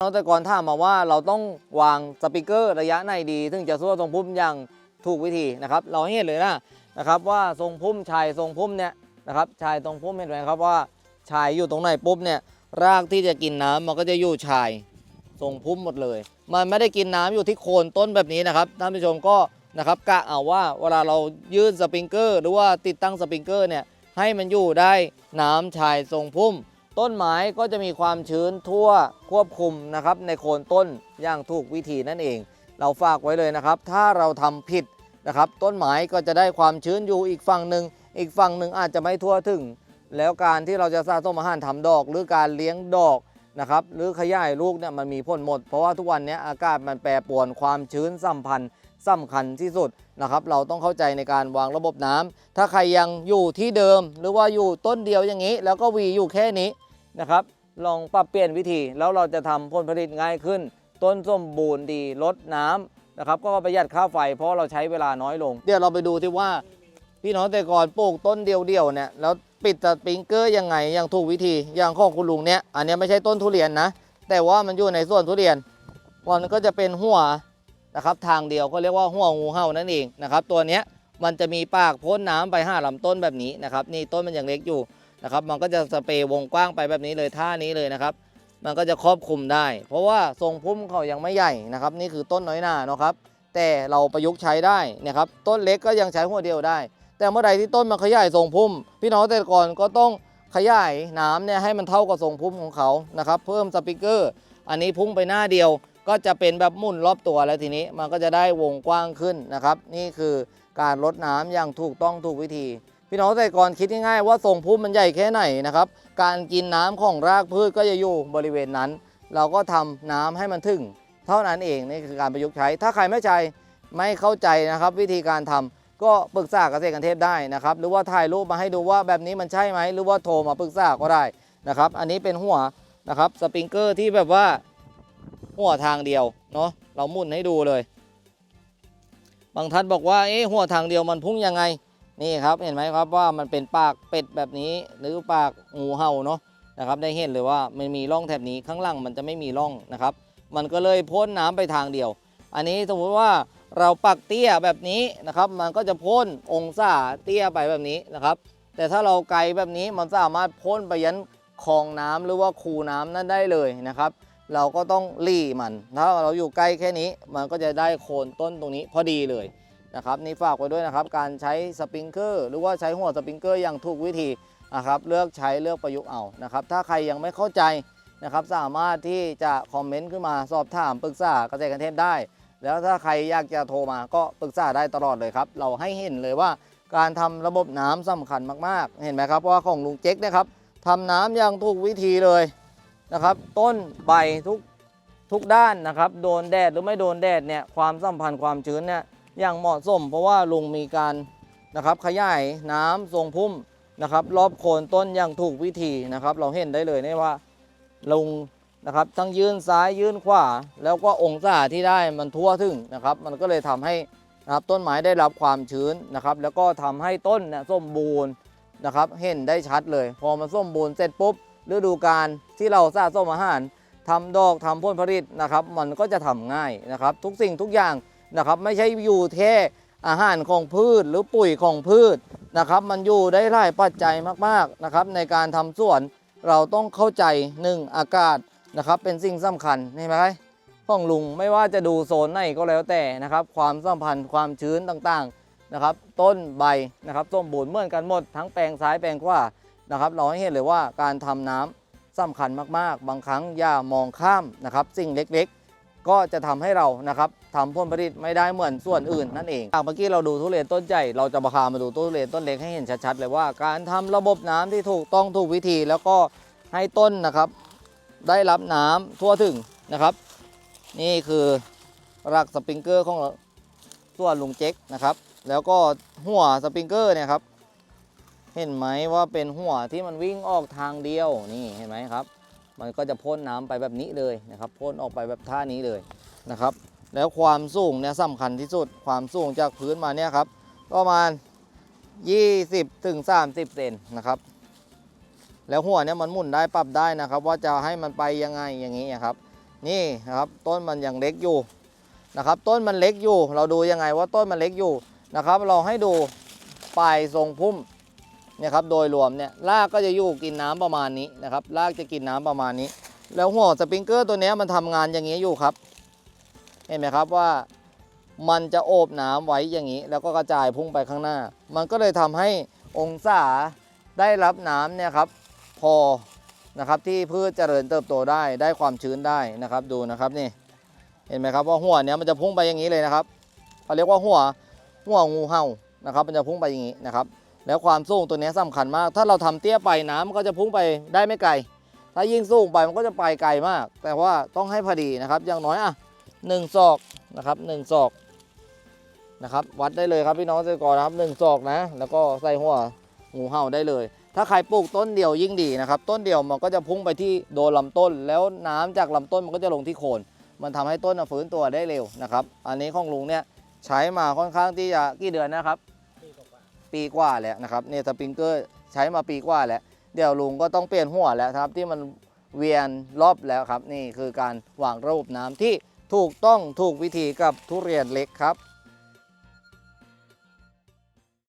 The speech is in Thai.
น้องแต่ก่อนถามมาว่าเราต้องวางสปีกเกอร์ระยะไหนดีถึงจะสู้ทรงพุ่มอย่างถูกวิธีนะครับ เราเห็นเลยนะนะครับว่าทรงพุ่มชายทรงพุ่มเนี่ยนะครับชายทรงพุ่มเห็นไหมครับว่าชายอยู่ตรงไหนปุ๊บเนี่ยรากที่จะกินน้ำมันก็จะอยู่ชายทรงพุ่มหมดเลย มันไม่ได้กินน้ำอยู่ที่โคนต้นแบบนี้นะครับท่านผู้ชมก็นะครับกะเอาว่าเวลาเรายื่นสปริงเกอร์ หรือว่าติดตั้งสปริงเกอร์เนี่ยให้มันอยู่ได้น้ำชายทรงพุ่ม ต้นไม้ก็จะมีความชื้นทั่วควบคุมนะครับ ในโคนต้นอย่างถูกวิธีนั่นเอง เราฝากไว้เลยนะครับ ถ้าเราทำผิดนะครับ ต้นไม้ก็จะได้ความชื้นอยู่อีกฝั่งหนึ่งอีกฝั่งหนึ่งอาจจะไม่ทั่วถึง แล้วการที่เราจะสะสมอาหารทำดอก หรือการเลี้ยงดอกนะครับ หรือขยายลูกเนี่ยมันมีผลหมด เพราะว่าทุกวันนี้อากาศมันแปรปรวนความชื้นสัมพันธ์สำคัญที่สุดนะครับ เราต้องเข้าใจในการวางระบบน้ำถ้าใครยังอยู่ที่เดิม หรือว่าอยู่ต้นเดียวอย่างนี้ แล้วก็วีอยู่แค่นี้ นะครับ ลองปรับเปลี่ยนวิธีแล้วเราจะทำผลผลิตง่ายขึ้น ต้นส้มบูรณ์ดีลดน้ำนะครับก็ประหยัดค่าไฟเพราะเราใช้เวลาน้อยลง เดี๋ยวเราไปดูที่ว่าพี่น้องแต่ก่อนปลูกต้นเดียวๆเนี่ยแล้วปิดสปริงเกอร์ยังไงอย่างถูกวิธีอย่างของคุณลุงเนี่ยอันนี้ไม่ใช่ต้นทุเรียนนะ แต่ว่ามันอยู่ในส่วนทุเรียนมันก็จะเป็นหัวนะครับทางเดียวก็เรียกว่าหัวงูเห่านั่นเองนะครับตัวเนี้ยมันจะมีปากพ่นน้ำไปห้าลำต้นแบบนี้นะครับนี่ต้นมันยังเล็กอยู่ นะครับ มันก็จะสเปรย์วงกว้างไปแบบนี้เลยท่านี้เลยนะครับ มันก็จะครอบคลุมได้ เพราะว่าทรงพุ่มเขายังไม่ใหญ่นะครับ นี่คือต้นน้อยหน้าเนาะครับ แต่เราประยุกต์ใช้ได้นะครับ ต้นเล็กก็ยังใช้หัวเดียวได้ แต่เมื่อใดที่ต้นมันขยายทรงพุ่ม พี่น้องแต่ก่อนก็ต้องขยายน้ำเนี่ยให้มันเท่ากับทรงพุ่มของเขานะครับ เพิ่มสปิเกอร์ อันนี้พุ่งไปหน้าเดียว ก็จะเป็นแบบหมุนรอบตัวแล้วทีนี้มันก็จะได้วงกว้างขึ้นนะครับ นี่คือการลดน้ำอย่างถูกต้องถูกวิธี พี่น้องเกษตรกรคิดง่ายๆว่าทรงพุ่มมันใหญ่แค่ไหนนะครับ การกินน้ำของรากพืชก็จะอยู่บริเวณนั้น เราก็ทำน้ำให้มันถึง เท่านั้นเองนี่คือการประยุกต์ใช้ ถ้าใครไม่ใจไม่เข้าใจนะครับ วิธีการทำก็ปรึกษาเกษตรกันเทพได้นะครับ หรือว่าถ่ายรูปมาให้ดูว่าแบบนี้มันใช่ไหมหรือว่าโทรมาปรึกษาก็ได้นะครับ อันนี้เป็นหัวนะครับสปริงเกอร์ที่แบบว่าหัวทางเดียวเนาะเราหมุนให้ดูเลย บางท่านบอกว่าเอ๊ะหัวทางเดียวมันพุ่งยังไง นี่ครับเห็นไหมครับว่ามันเป็นปากเป็ดแบบนี้ หรือปากงูเห่าเนาะนะครับได้เห็นเลยว่ามันมีร่องแถบนี้ข้างล่างมันจะไม่มีร่องนะครับ มันก็เลยพ่นน้ำไปทางเดียว อันนี้สมมติว่าเราปักเตี้ยแบบนี้นะครับ มันก็จะพ่นองศาเตี้ยไปแบบนี้นะครับ แต่ถ้าเราไกลแบบนี้มันสามารถพ่นไปยันคลองน้ำหรือว่าคูน้ำนั่นได้เลยนะครับ เราก็ต้องรี่มัน ถ้าเราอยู่ใกล้แค่นี้ มันก็จะได้โคนต้นตรงนี้พอดีเลย นะครับนี่ฝากไว้ด้วยนะครับการใช้สปริงเกอร์หรือว่าใช้หัวสปริงเกอร์อย่างถูกวิธีนะครับเลือกใช้เลือกประยุกต์เอานะครับถ้าใครยังไม่เข้าใจนะครับสามารถที่จะคอมเมนต์ขึ้นมาสอบถามปรึกษาเกษตรกันเทพได้ แล้วถ้าใครอยากจะโทรมาก็ปรึกษาได้ตลอดเลยครับ เราให้เห็นเลยว่าการทำระบบน้ำสำคัญมากๆ เห็นไหมครับว่าของลุงเจ๊กนะครับทำน้ำอย่างถูกวิธีเลยนะครับ ต้นใบทุกทุกด้านนะครับ โดนแดดหรือไม่โดนแดดเนี่ยความสัมพันธ์ความชื้นเนี่ย อย่างเหมาะสม เพราะว่าลุงมีการนะครับขยายน้ำทรงพุ่มนะครับ รอบโคนต้นอย่างถูกวิธีนะครับ เราเห็นได้เลยนี่ว่าลุงนะครับทั้งยื่นซ้ายยื่นขวาแล้วก็องศาที่ได้มันทั่วถึงนะครับ มันก็เลยทำให้นะครับต้นไม้ได้รับความชื้นนะครับ แล้วก็ทำให้ต้นเนี่ยสมบูรณ์นะครับ เห็นได้ชัดเลย พอมันสมบูรณ์เสร็จปุ๊บฤดูกาลที่เราสะสมอาหารทำดอกทำผลผลิตนะครับ มันก็จะทำง่ายนะครับ ทุกสิ่งทุกอย่าง นะครับ ไม่ใช่อยู่แค่อาหารของพืชหรือปุ๋ยของพืชนะครับ มันอยู่ได้หลายปัจจัยมากๆนะครับ ในการทำสวนเราต้องเข้าใจหนึ่งอากาศนะครับเป็นสิ่งสำคัญเห็นไหมของลุงไม่ว่าจะดูโซนไหนก็แล้วแต่นะครับ ความสัมพันธ์ความชื้นต่างๆนะครับ ต้นใบนะครับสมบูรณ์เหมือนกันหมด ทั้งแปลงซ้ายแปลงขวานะครับ เราให้เห็นเลยว่าการทำน้ำสำคัญมากๆ บางครั้งอย่ามองข้ามนะครับ สิ่งเล็ก ก็จะทำให้เรานะครับทำผลผลิตไม่ได้เหมือนส่วนอื่นนั่นเองอ่เมื่อกี้เราดูทุเรียนต้นใหญ่เราจะมาพามาดูทุเรียนต้นเล็กให้เห็นชัดๆเลยว่าการทำระบบน้ำที่ถูกต้องถูกวิธีแล้วก็ให้ต้นนะครับ ได้รับน้ำทั่วถึงนะครับ นี่คือรักสปริงเกอร์ของส่วนลุงเจ๊กนะครับ แล้วก็หัวสปริงเกอร์เนี่ยครับเห็นไหมว่าเป็นหัวที่มันวิ่งออกทางเดียวนี่เห็นไหมครับ มันก็จะพ่นน้ำไปแบบนี้เลยนะครับพ่นออกไปแบบท่านี้เลยนะครับ แล้วความสูงเนี่ยสำคัญที่สุดความสูงจากพื้นมาเนี่ยครับประมาณ 20ถึง30 เซนนะครับ แล้วหัวเนี่ยมันหมุนได้ปรับได้นะครับ ว่าจะให้มันไปยังไงอย่างนี้ครับ นี่นะครับต้นมันยังเล็กอยู่นะครับ ต้นมันเล็กอยู่ เราดูยังไงว่าต้นมันเล็กอยู่นะครับ เราให้ดูปลายทรงพุ่ม เนี่ยครับโดยรวมเนี่ยรากก็จะอยู่กินน้ำประมาณนี้นะครับรากจะกินน้ำประมาณนี้ แล้วหัวสปริงเกอร์ตัวนี้มันทำงานอย่างนี้อยู่ครับ เห็นไหมครับว่ามันจะโอบน้ำไว้อย่างนี้ แล้วก็กระจายพุ่งไปข้างหน้า มันก็เลยทำให้องศาได้รับน้ำเนี่ยครับพอนะครับที่พืชเจริญเติบโตได้ได้ความชื้นได้นะครับดูนะครับนี่เห็นไหมครับว่าหัวเนี้ยมันจะพุ่งไปอย่างนี้เลยนะครับเขาเรียกว่าหัวหัวงูเห่านะครับ มันจะพุ่งไปอย่างนี้นะครับ แล้วความสูงตัวนี้ยสำคัญมาก ถ้าเราทำเตี้ยไปน้ำมันก็จะพุ่งไปได้ไม่ไกล ถ้ายิ่งสูงไปมันก็จะไปไกลมาก แต่ว่าต้องให้พอดีนะครับ อย่างน้อยอะหนึ่งศอกนะครับหนึ่งศอกนะครับ วัดได้เลยครับพี่น้องเกษตรกรนะครับหนึ่งศอกนะ แล้วก็ใส่หัวงูเห่าได้เลย ถ้าใครปลูกต้นเดียวยิ่งดีนะครับ ต้นเดียวมันก็จะพุ่งไปที่โดนลำต้น แล้วน้ำจากลำต้นมันก็จะลงที่โคน มันทำให้ต้นฟื้นตัวได้เร็วนะครับ อันนี้ของลุงเนี่ยใช้มาค่อนข้างที่จะกี่เดือนนะครับ ปีกว่าแล้วนะครับเนี่ยสปริงเกอร์ใช้มาปีกว่าแล้ว เดี๋ยวลุงก็ต้องเปลี่ยนหัวแล้วครับที่มันเวียนรอบแล้วครับ นี่คือการวางระบบน้ำที่ถูกต้องถูกวิธีกับทุเรียนเล็กครับ